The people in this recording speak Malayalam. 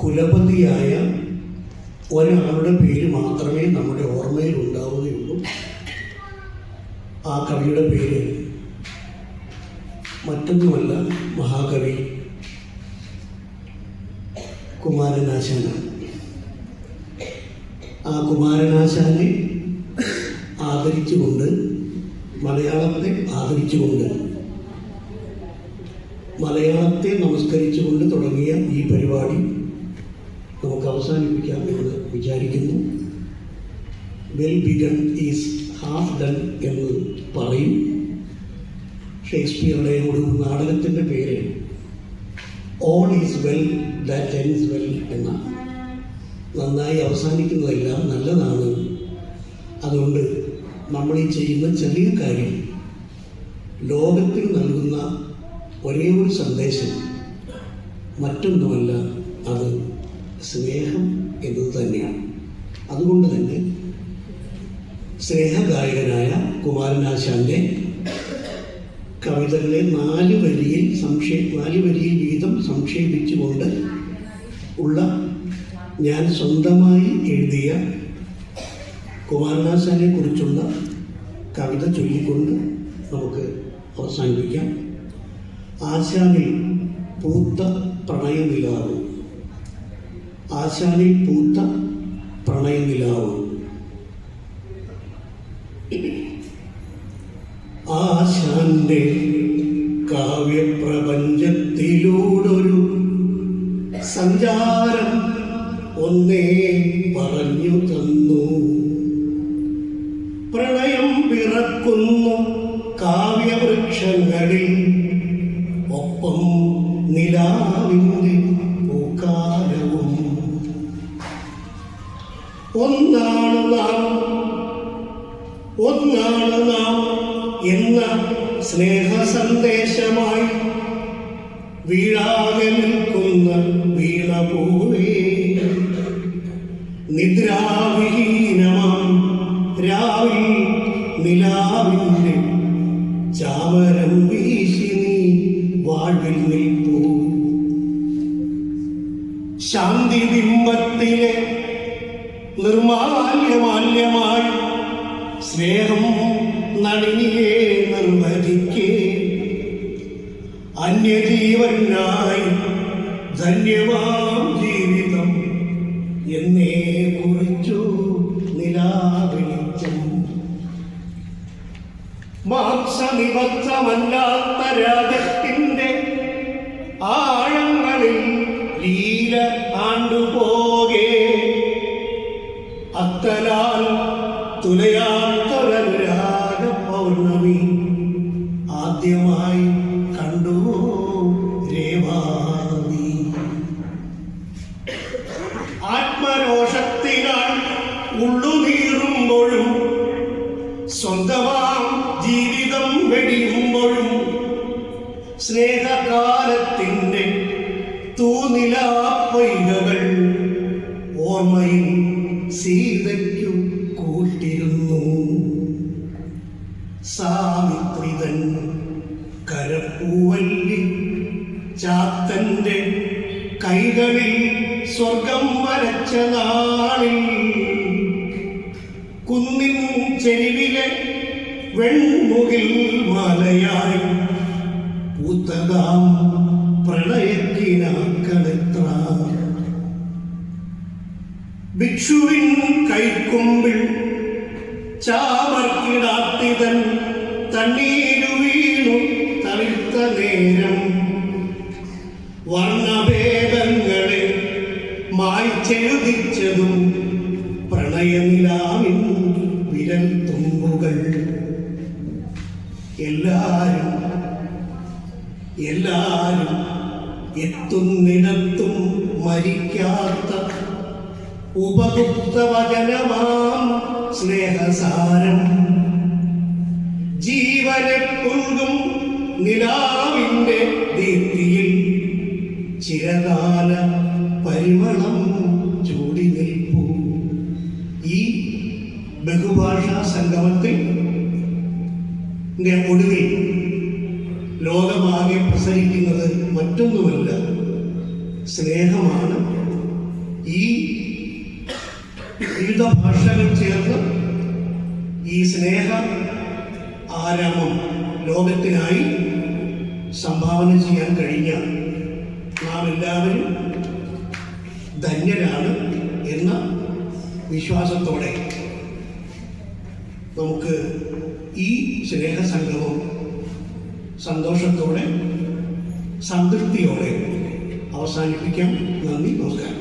കുലപതിയായ ഒരാളുടെ പേര് മാത്രമേ നമ്മുടെ ഓർമ്മയിൽ ഉണ്ടാവുകയുള്ളൂ. ആ കവിയുടെ പേര് മറ്റൊന്നുമല്ല മഹാകവി കുമാരനാശാനാണ്. ആ കുമാരനാശാനെ ആദരിച്ചുകൊണ്ട് മലയാളത്തെ ആദരിച്ചുകൊണ്ട് മലയാളത്തെ നമസ്കരിച്ചുകൊണ്ട് തുടങ്ങിയ ഈ പരിപാടി നമുക്ക് അവസാനിപ്പിക്കാം എന്ന് വിചാരിക്കുന്നു. Well begun is half done എന്ന് പറയും. ഷേക്സ്പിയറുടെ ഒരു നാടകത്തിന്റെ പേര് all is well that ends well എന്നാണ് നന്നായി അവസാനിക്കുന്നതെല്ലാം നല്ലതാണ്. അതുകൊണ്ട് നമ്മൾ ഈ ചെയ്യുന്ന ചെറിയ കാര്യം ലോകത്തിന് നൽകുന്ന ഒരേ ഒരു സന്ദേശം മറ്റൊന്നുമല്ല അത് സ്നേഹം എന്നത് തന്നെയാണ്. അതുകൊണ്ട് തന്നെ സ്നേഹഗായകനായ കുമാരനാശാന്റെ കവിതകളെ നാല് വരിയിൽ സംക്ഷേ നാല് വരിയിൽ വീതം സംക്ഷേപിച്ചുകൊണ്ട് ഉള്ള ഞാൻ സ്വന്തമായി എഴുതിയ കുമാരനാശാനെ കുറിച്ചുള്ള കവിത ചൊല്ലിക്കൊണ്ട് നമുക്ക് അവസാനിപ്പിക്കാം. ആശാനിൽ പൂത്ത പ്രണയനിലാവ് ആശാനിൽ പൂത്ത പ്രണയനിലാവ് ആശാന്റെ കാവ്യപ്രപഞ്ചത്തിലൂടൊരു സഞ്ചാരം ഒന്നേ പറഞ്ഞു തന്നു. പ്രണയം പിറക്കുന്നു കാവ്യവൃക്ഷങ്ങളിൽ ഒപ്പം നിലാവിന്റെ ഒന്നാണ് നാം എന്ന സ്നേഹ സന്ദേശമായി വീഴാതെ നിൽക്കുന്ന വീണപൂവേ നിദ്രാവിഹീനമാം രാവിൽ നിലാവിന്റെ ചാമരം വീശി നീ വാഴ്വിൽ നിൽപ്പൂ. ശാന്തി ബിംബത്തിലെ നിർമാല്യമാല്യമായി സ്നേഹം നളിനിയെ നിർവഹിക്കേ അന്യജീവനായി ധന്യവാം ജീവിതം തുലയാത്തൊരാഗ പൗർണമി ആദ്യമായി കണ്ടു രേവാതി ആത്മരോഷത്തിനാൽ ഉള്ളുനീറുമ്പോഴും സ്വന്തമാം ജീവിതം വെടിയുമ്പോഴും സ്നേഹകാലത്തിന്റെ തൂനിലാപ്പൈകകൾ ഓർമ്മയിൽ സീതയ്ക്കു സാവിത്രിതൻ കരപ്പൂവല്ലി ചാത്തന്റെ കൈകളിൽ സ്വർഗം വരച്ച നാളിൽ കുന്നിൻ ചെരുവിലെ വെൺമുകിൽ മലയായി പൂത്തതാം പ്രളയക്കിനാക്കളെത്ര ഭിക്ഷുവിൻ കൈക്കുമ്പിൽ ചാമർക്കിടാത്തിതൻ തണ്ണീരു വീണു തളിർത്ത നേരം. വർണഭേദങ്ങളെ മായ്ച്ചെഴുതിച്ചതും പ്രണയനിലാവിൻ വിരൽ തുമ്പുകൾ. എല്ലാരും എല്ലാരും എത്തുന്നിടത്തും മരിക്കാത്ത ഉപഗുപ്തവചനമാം സ്നേഹസാരം ജീവനെ പുൽകും നിലാവിന്റെ ദീപ്തിയിൽ ചിരകാല പരിമളം ചൂടി നിൽപ്പൂ. ഈ ബഹുഭാഷാ സംഗമത്തിൽ ഒടുവിൽ ലോകമാകെ പ്രസരിക്കുന്നത് മറ്റൊന്നുമല്ല. സ്നേഹമാണ്. വിവിധ ഭാഷകൾ ചേർന്ന് ഈ സ്നേഹ ആരാമം ലോകത്തിനായി സംഭാവന ചെയ്യാൻ കഴിഞ്ഞ നാം എല്ലാവരും ധന്യരാണ് എന്ന വിശ്വാസത്തോടെ നമുക്ക് ഈ സ്നേഹസംഗമം സന്തോഷത്തോടെ സംതൃപ്തിയോടെ അവസാനിപ്പിക്കാം. നന്ദി നമസ്കാരം.